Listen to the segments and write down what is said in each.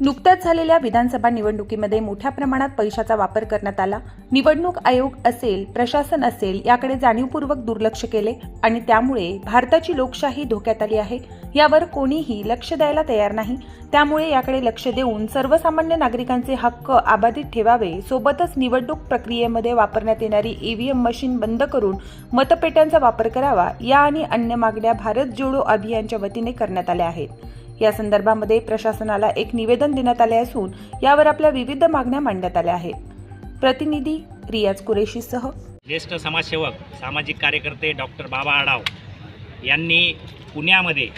नुकत्याच झालेल्या विधानसभा निवडणुकीमध्ये मोठ्या प्रमाणात पैशाचा वापर करण्यात आला. निवडणूक आयोग असेल प्रशासन असेल याकडे जाणीवपूर्वक दुर्लक्ष केले आणि त्यामुळे भारताची लोकशाही धोक्यात आली आहे. यावर कोणीही लक्ष द्यायला तयार नाही. त्यामुळे याकडे लक्ष देऊन सर्वसामान्य नागरिकांचे हक्क अबाधित ठेवावे सोबतच निवडणूक प्रक्रियेमध्ये वापरण्यात येणारी ईव्हीएम मशीन बंद करून मतपेट्यांचा वापर करावा या आणि अन्य मागण्या भारत जोडो अभियानच्या वतीने करण्यात आल्या आहेत. या संदर्भामध्ये प्रशासनाला एक निवेदन देण्यात आले असून यावर आपल्या विविध मागण्या मांडण्यात आल्या आहेत. प्रतिनिधी रियाज कुरेशीसह ज्येष्ठ समाजसेवक सामाजिक कार्यकर्ते डॉक्टर बाबा आडाव यांनी पुण्यामध्ये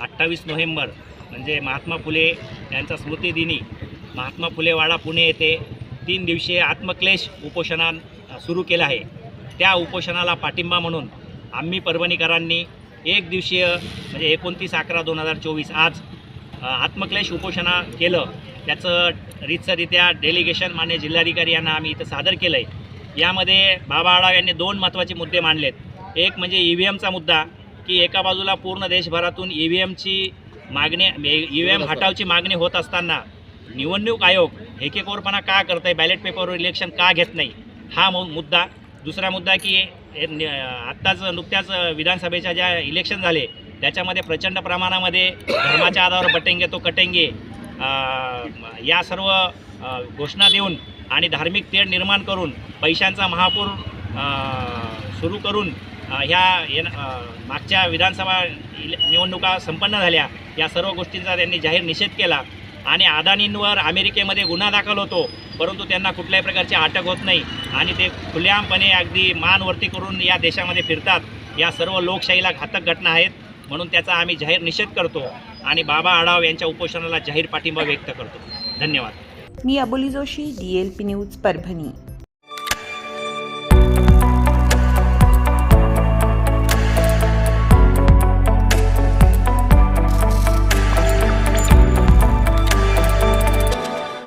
अठ्ठावीस नोव्हेंबर म्हणजे महात्मा फुले यांचा स्मृतिदिनी महात्मा फुले वाडा पुणे येथे तीन दिवसीय आत्मक्लेश उपोषणा सुरू केलं आहे. त्या उपोषणाला पाठिंबा म्हणून आम्ही परभणीकरांनी एक दिवसीय म्हणजे एकोणतीस अकरा दोन हजार चोवीस आज आत्मक्लेश उपोषणा केलं. त्याचं रीतसरित्या डेलिगेशन मान्य जिल्हाधिकारी यांना आम्ही इथं सादर केलं आहे यामध्ये बाबा आढाव यांनी दोन महत्त्वाचे मुद्दे मांडलेत. एक म्हणजे ई व्ही एमचा मुद्दा की एका बाजूला पूर्ण देशभरातून ई व्ही एमची मागणी ई व्ही एम हटावची मागणी होत असताना निवडणूक आयोग हेकेकोरपणा का करत आहे बॅलेट पेपरवर इलेक्शन का घेत नाही हा मु मुद्दा दुसरा मुद्दा की हे आत्ताच नुकत्याच विधानसभेच्या ज्या इलेक्शन झाले त्याच्यामध्ये प्रचंड प्रमाणामध्ये धर्माच्या आधारावर बटेंगे तो कटेंगे या सर्व घोषणा देऊन आणि धार्मिक तेढ निर्माण करून पैशांचा महापूर सुरू करून ह्या ये मागच्या विधानसभा निवडणुका संपन्न झाल्या या सर्व गोष्टींचा त्यांनी जाहीर निषेध केला. आणि अदानींवर अमेरिकेमध्ये गुन्हा दाखल होतो. परंतु त्यांना कुठल्याही प्रकारची अटक होत नाही. आणि ते खुलेआमपणे अगदी मानवरती करून या देशामध्ये फिरतात. या सर्व लोकशाहीला घातक घटना आहेत म्हणून त्याचा आम्ही जाहीर निषेध करतो आणि बाबा आढाव यांच्या उपोषणाला जाहीर पाठिंबा व्यक्त करतो. धन्यवाद. मी Aboli Joshi D L P news Parbhani.